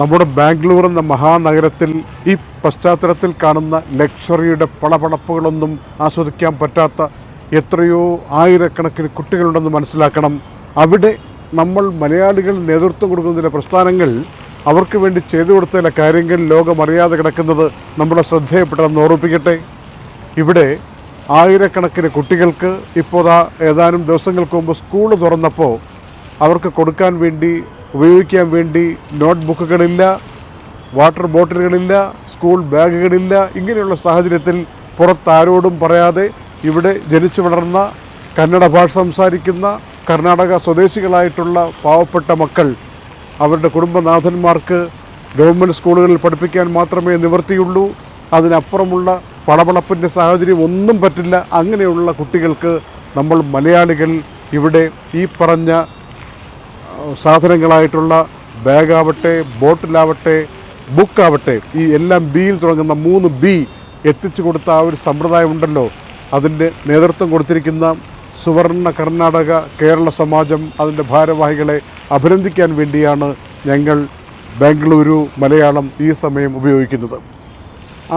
നമ്മുടെ ബാംഗ്ലൂർ എന്ന മഹാനഗരത്തിൽ ഈ പശ്ചാത്തലത്തിൽ കാണുന്ന ലക്ഷറിയുടെ പളപളപ്പുകളൊന്നും ആസ്വദിക്കാൻ പറ്റാത്ത എത്രയോ ആയിരക്കണക്കിന് കുട്ടികളുണ്ടെന്ന് മനസ്സിലാക്കണം. അവിടെ നമ്മൾ മലയാളികൾ നേതൃത്വം കൊടുക്കുന്ന ചില പ്രസ്ഥാനങ്ങൾ അവർക്ക് വേണ്ടി ചെയ്തു കൊടുത്ത ചില കാര്യങ്ങൾ ലോകം അറിയാതെ കിടക്കുന്നത് നമ്മുടെ ശ്രദ്ധയപ്പെട്ടതെന്ന് ഓർമ്മിപ്പിക്കട്ടെ. ഇവിടെ ആയിരക്കണക്കിന് കുട്ടികൾക്ക് ഇപ്പോൾ ഏതാനും ദിവസങ്ങൾക്ക് മുമ്പ് സ്കൂൾ തുറന്നപ്പോൾ അവർക്ക് കൊടുക്കാൻ വേണ്ടി ഉപയോഗിക്കാൻ വേണ്ടി നോട്ട്ബുക്കുകളില്ല വാട്ടർ ബോട്ടിലുകളില്ല സ്കൂൾ ബാഗുകളില്ല. ഇങ്ങനെയുള്ള സാഹചര്യത്തിൽ പുറത്താരോടും പറയാതെ ഇവിടെ ജനിച്ചു വളർന്ന കന്നഡ ഭാഷ സംസാരിക്കുന്ന കർണാടക സ്വദേശികളായിട്ടുള്ള പാവപ്പെട്ട മക്കൾ അവരുടെ കുടുംബനാഥന്മാർക്ക് ഗവൺമെന്റ് സ്കൂളുകളിൽ പഠിപ്പിക്കാൻ മാത്രമേ നിവൃത്തിയുള്ളൂ. അതിനപ്പുറമുള്ള പടവളപ്പിന്റെ സാഹചര്യം ഒന്നും പറ്റില്ല. അങ്ങനെയുള്ള കുട്ടികൾക്ക് നമ്മൾ മലയാളികൾ ഇവിടെ ഈ പറഞ്ഞ സാധനങ്ങളായിട്ടുള്ള ബാഗാവട്ടെ ബോട്ടിലാവട്ടെ ബുക്കാവട്ടെ ഈ എല്ലാം ബിയിൽ തുടങ്ങുന്ന മൂന്ന് ബി എത്തിച്ചു കൊടുത്ത ആ ഒരു സമ്പ്രദായം ഉണ്ടല്ലോ. അതിന്റെ നേതൃത്വം കൊടുത്തിരിക്കുന്ന സുവർണ കർണാടക കേരള സമാജം അതിന്റെ ഭാരവാഹികളെ അഭിനന്ദിക്കാൻ വേണ്ടിയാണ് ഞങ്ങൾ ബാംഗ്ലൂരു മലയാളം ഈ സമയം ഉപയോഗിക്കുന്നത്.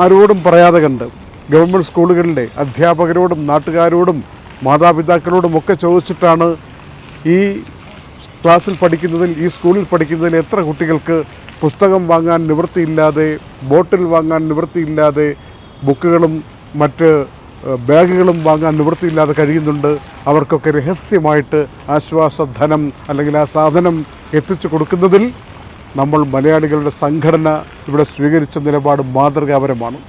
ആരോടും പറയാതെ കണ്ട് ഗവൺമെന്റ് സ്കൂളുകളിലെ അധ്യാപകരോടും നാട്ടുകാരോടും മാതാപിതാക്കളോടും ഒക്കെ ചോദിച്ചിട്ടാണ് ഈ ക്ലാസ്സിൽ പഠിക്കുന്നതിൽ ഈ സ്കൂളിൽ പഠിക്കുന്നതിൽ എത്ര കുട്ടികൾക്ക് പുസ്തകം വാങ്ങാൻ നിവൃത്തിയില്ലാതെ ബോട്ടിൽ വാങ്ങാൻ നിവൃത്തിയില്ലാതെ ബുക്കുകളും മറ്റ് ബാഗുകളും വാങ്ങാൻ നിവൃത്തിയില്ലാതെ കഴിയുന്നുണ്ട്? അവർക്കൊക്കെ രഹസ്യമായിട്ട് ആശ്വാസധനം അല്ലെങ്കിൽ ആ സാധനം എത്തിച്ചു കൊടുക്കുന്നതിൽ നമ്മൾ മലയാളികളുടെ സംഘടന ഇവിടെ സ്വീകരിച്ച നിലപാട് മാതൃകാപരമാണ്.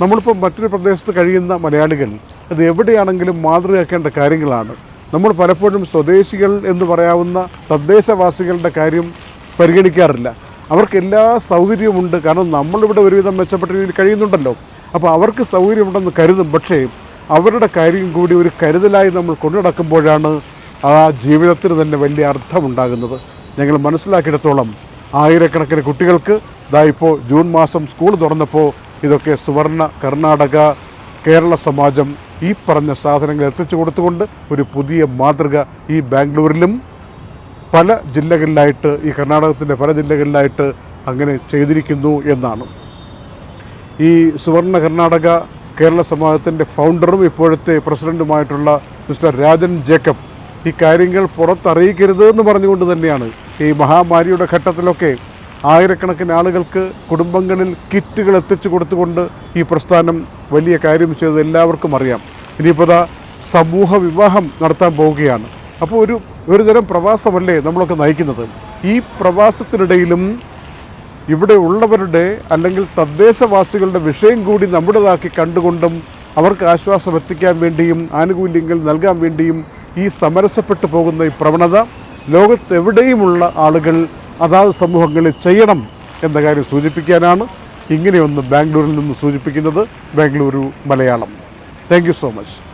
നമ്മളിപ്പോൾ മറ്റൊരു പ്രദേശത്ത് കഴിയുന്ന മലയാളികൾ അത് എവിടെയാണെങ്കിലും മാതൃകയാക്കേണ്ട കാര്യങ്ങളാണ്. നമ്മൾ പലപ്പോഴും സ്വദേശികൾ എന്ന് പറയാവുന്ന തദ്ദേശവാസികളുടെ കാര്യം പരിഗണിക്കാറില്ല. അവർക്ക് എല്ലാ സൗകര്യവുമുണ്ട്. കാരണം നമ്മളിവിടെ ഒരുവിധം മെച്ചപ്പെട്ട രീതിയിൽ കഴിയുന്നുണ്ടല്ലോ. അപ്പോൾ അവർക്ക് സൗകര്യമുണ്ടെന്ന് കരുതും. പക്ഷേ അവരുടെ കാര്യം കൂടി ഒരു കരുതലായി നമ്മൾ കൊണ്ടു നടക്കുമ്പോഴാണ് ആ ജീവിതത്തിന് തന്നെ വലിയ അർത്ഥമുണ്ടാകുന്നത്. ഞങ്ങൾ മനസ്സിലാക്കിയിടത്തോളം ആയിരക്കണക്കിന് കുട്ടികൾക്ക് ഇതാ ഇപ്പോൾ ജൂൺ മാസം സ്കൂൾ തുറന്നപ്പോൾ ഇതൊക്കെ സുവർണ കർണാടക കേരള സമാജം ഈ പറഞ്ഞ സാധനങ്ങൾ എത്തിച്ചു കൊടുത്തുകൊണ്ട് ഒരു പുതിയ മാതൃക ഈ ബാംഗ്ലൂരിലും പല ജില്ലകളിലായിട്ട് ഈ കർണാടകത്തിന്റെ പല ജില്ലകളിലായിട്ട് അങ്ങനെ ചെയ്തിരിക്കുന്നു എന്നാണ്. ഈ സുവർണ കർണാടക കേരള സമാജത്തിന്റെ ഫൗണ്ടറും ഇപ്പോഴത്തെ പ്രസിഡന്റുമായിട്ടുള്ള മിസ്റ്റർ രാജൻ ജേക്കബ് ഈ കാര്യങ്ങൾ പുറത്തറിയിക്കരുത് എന്ന് പറഞ്ഞുകൊണ്ട് തന്നെയാണ് ഈ മഹാമാരിയുടെ ഘട്ടത്തിലൊക്കെ ആയിരക്കണക്കിന് ആളുകൾക്ക് കുടുംബങ്ങളിൽ കിറ്റുകൾ എത്തിച്ചു കൊടുത്തുകൊണ്ട് ഈ പ്രസ്ഥാനം വലിയ കാര്യം ചെയ്തത് എല്ലാവർക്കും അറിയാം. ഇനിയിപ്പോൾ സമൂഹ വിവാഹം നടത്താൻ പോവുകയാണ്. അപ്പോൾ ഒരു ഒരുതരം പ്രവാസമല്ലേ നമ്മളൊക്കെ നയിക്കുന്നത്? ഈ പ്രവാസത്തിനിടയിലും ഇവിടെ ഉള്ളവരുടെ അല്ലെങ്കിൽ തദ്ദേശവാസികളുടെ വിഷയം കൂടി നമ്മുടേതാക്കി കണ്ടുകൊണ്ടും അവർക്ക് ആശ്വാസം എത്തിക്കാൻ വേണ്ടിയും ആനുകൂല്യങ്ങൾ നൽകാൻ വേണ്ടിയും ഈ സമരസപ്പെട്ടു പോകുന്ന ഈ പ്രവണത ലോകത്തെവിടെയുമുള്ള ആളുകൾ അതാത് സമൂഹങ്ങളിൽ ചെയ്യണം എന്ന കാര്യം സൂചിപ്പിക്കാനാണ് ഇങ്ങനെയൊന്ന് ബാംഗ്ലൂരിൽ നിന്ന് സൂചിപ്പിക്കുന്നത്. Bengaluru Malayalam. Thank so much